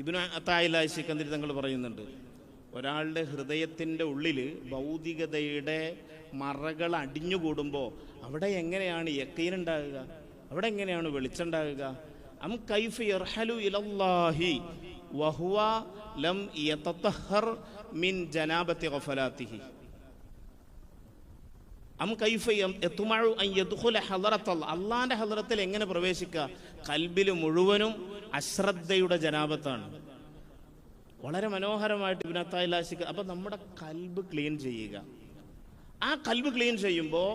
ഇബിന് അത്തായില്ല സിക്കന്തിരി തങ്ങൾ പറയുന്നുണ്ട് ഒരാളുടെ ഹൃദയത്തിന്റെ ഉള്ളിൽ ഭൗതികതയുടെ മറകൾ അടിഞ്ഞുകൂടുമ്പോൾ അവിടെ എങ്ങനെയാണ് യക്കീനുണ്ടാകുക അവിടെ എങ്ങനെയാണ് വെളിച്ചുണ്ടാകുക അം കൈഫ് ഇർഹലു ഇലല്ലാഹി വഹുവ ലം യതത്തഹർ മിൻ ജനാബത്തി ഗഫലാത്തിഹി. അം കൈഫയം എത്തുമാഴു യദ്ഖുല ഹദറത്തല്ല അള്ളാന്റെ ഹലറത്തിൽ എങ്ങനെ പ്രവേശിക്കുക കൽബിൽ മുഴുവനും അശ്രദ്ധയുടെ ജനാപത്താണ്. വളരെ മനോഹരമായിട്ട് ഇബിനത്തായിലാശിക്ക അപ്പം നമ്മുടെ കൽബ് ക്ലീൻ ചെയ്യുക. ആ കൽബ് ക്ലീൻ ചെയ്യുമ്പോൾ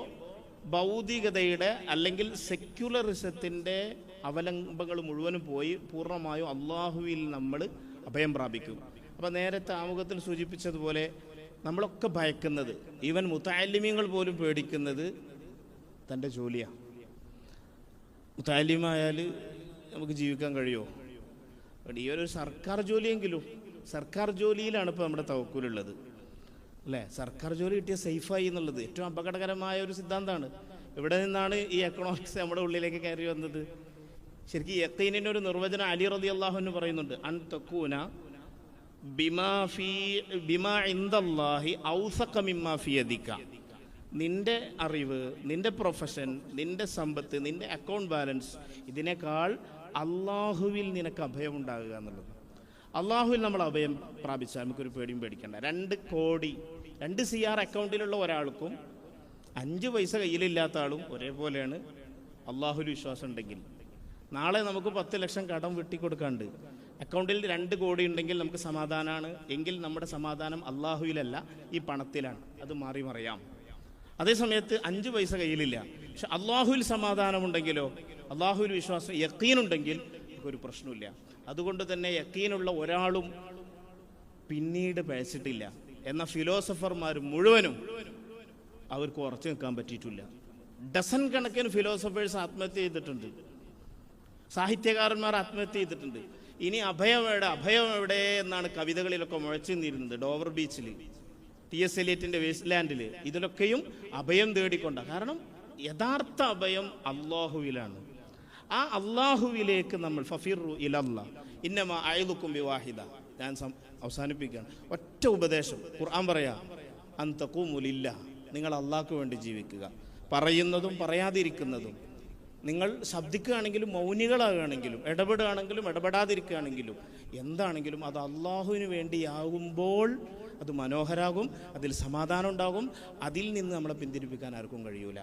ഭൗതികതയുടെ അല്ലെങ്കിൽ സെക്യുലറിസത്തിന്റെ അവലംബങ്ങൾ മുഴുവനും പോയി പൂർണമായും അള്ളാഹുവിൽ നമ്മൾ അഭയം പ്രാപിക്കും. അപ്പം നേരത്തെ ആമുഖത്തിൽ സൂചിപ്പിച്ചതുപോലെ നമ്മളൊക്കെ ഭയക്കുന്നത് ഈവൻ മുത്താലിമ്യങ്ങൾ പോലും പേടിക്കുന്നത് തന്റെ ജോലിയാണ് മുത്താലിമായാൽ നമുക്ക് ജീവിക്കാൻ കഴിയുമോ? ഈ ഒരു സർക്കാർ ജോലിയെങ്കിലും സർക്കാർ ജോലിയിലാണ് ഇപ്പോൾ നമ്മുടെ തവക്കൂലുള്ളത് അല്ലേ? സർക്കാർ ജോലി കിട്ടിയ സേഫായി എന്നുള്ളത് ഏറ്റവും അപകടകരമായ ഒരു സിദ്ധാന്തമാണ് ഇവിടെ നിന്നാണ് ഈ എക്കണോമിക്സ് നമ്മുടെ ഉള്ളിലേക്ക് കയറി വന്നത്? ശരിക്കും യക്കീനിന്റെ ഒരു നിർവചനം അലി റതി അള്ളാഹു എന്ന് പറയുന്നുണ്ട് അൻ തക്കൂന നിന്റെ അറിവ് നിന്റെ പ്രൊഫഷൻ നിന്റെ സമ്പത്ത് നിന്റെ അക്കൗണ്ട് ബാലൻസ് ഇതിനേക്കാൾ അള്ളാഹുവിൽ നിനക്ക് അഭയം ഉണ്ടാകുക എന്നുള്ളത്. അള്ളാഹുവിൽ നമ്മൾ അഭയം പ്രാപിച്ചാൽ നമുക്കൊരു പേടിയും പേടിക്കണ്ട. രണ്ട് കോടി രണ്ട് സി ആർ അക്കൗണ്ടിലുള്ള ഒരാൾക്കും അഞ്ച് പൈസ കയ്യിലില്ലാത്ത ആളും ഒരേപോലെയാണ്. അള്ളാഹുൽ വിശ്വാസം ഉണ്ടെങ്കിൽ. നാളെ നമുക്ക് പത്ത് ലക്ഷം കടം വെട്ടിക്കൊടുക്കാണ്ട് അക്കൗണ്ടിൽ രണ്ട് കോടി ഉണ്ടെങ്കിൽ നമുക്ക് സമാധാനമാണ് എങ്കിൽ നമ്മുടെ സമാധാനം അള്ളാഹുവിലല്ല ഈ പണത്തിലാണ്. അത് മാറി മറിയാം. അതേസമയത്ത് അഞ്ച് പൈസ കയ്യിലില്ല. പക്ഷെ അള്ളാഹുവിൽ സമാധാനമുണ്ടെങ്കിലോ അള്ളാഹുവിൽ വിശ്വാസം യക്കീനുണ്ടെങ്കിൽ ഒരു പ്രശ്നമില്ല. അതുകൊണ്ട് തന്നെ യക്കീനുള്ള ഒരാളും പിന്നീട് പഴച്ചിട്ടില്ല. എന്ന ഫിലോസഫർമാർ മുഴുവനും അവർക്ക് ഉറച്ചു നിൽക്കാൻ പറ്റിയിട്ടില്ല. ഡസൻ കണക്കിന് ഫിലോസഫേഴ്സ് ആത്മഹത്യ ചെയ്തിട്ടുണ്ട്. സാഹിത്യകാരന്മാർ ആത്മഹത്യ ചെയ്തിട്ടുണ്ട്. ഇനി അഭയം എവിടെ? അഭയം എവിടെ എന്നാണ് കവിതകളിലൊക്കെ മുഴച്ചു നിന്നിരുന്നത് ഡോവർ ബീച്ചിൽ ടി എസ് എലിയറ്റിന്റെ വേസ്റ്റ് ലാൻഡിൽ ഇതിലൊക്കെയും അഭയം തേടിക്കൊണ്ട. കാരണം യഥാർത്ഥ അഭയം അള്ളാഹുവിലാണ് ആ അള്ളാഹുവിലേക്ക് നമ്മൾ ഫഫീറു ഇലല്ല ഇന്നമ അയലുക്കും വിവാഹിത ഞാൻ അവസാനിപ്പിക്കുകയാണ്. ഒറ്റ ഉപദേശം ഖുർആൻ പറയാ അന്തക്കൂമുലില്ല നിങ്ങൾ അള്ളാഹ്ക്ക് വേണ്ടി ജീവിക്കുക. പറയുന്നതും പറയാതിരിക്കുന്നതും നിങ്ങൾ ശബ്ദിക്കുകയാണെങ്കിലും മൗനികളാകുകയാണെങ്കിലും ഇടപെടുകയാണെങ്കിലും ഇടപെടാതിരിക്കുകയാണെങ്കിലും എന്താണെങ്കിലും അത് അള്ളാഹുവിന് വേണ്ടിയാകുമ്പോൾ അത് മനോഹരാകും അതിൽ സമാധാനം ഉണ്ടാകും അതിൽ നിന്ന് നമ്മളെ പിന്തിരിപ്പിക്കാൻ ആർക്കും കഴിയൂല.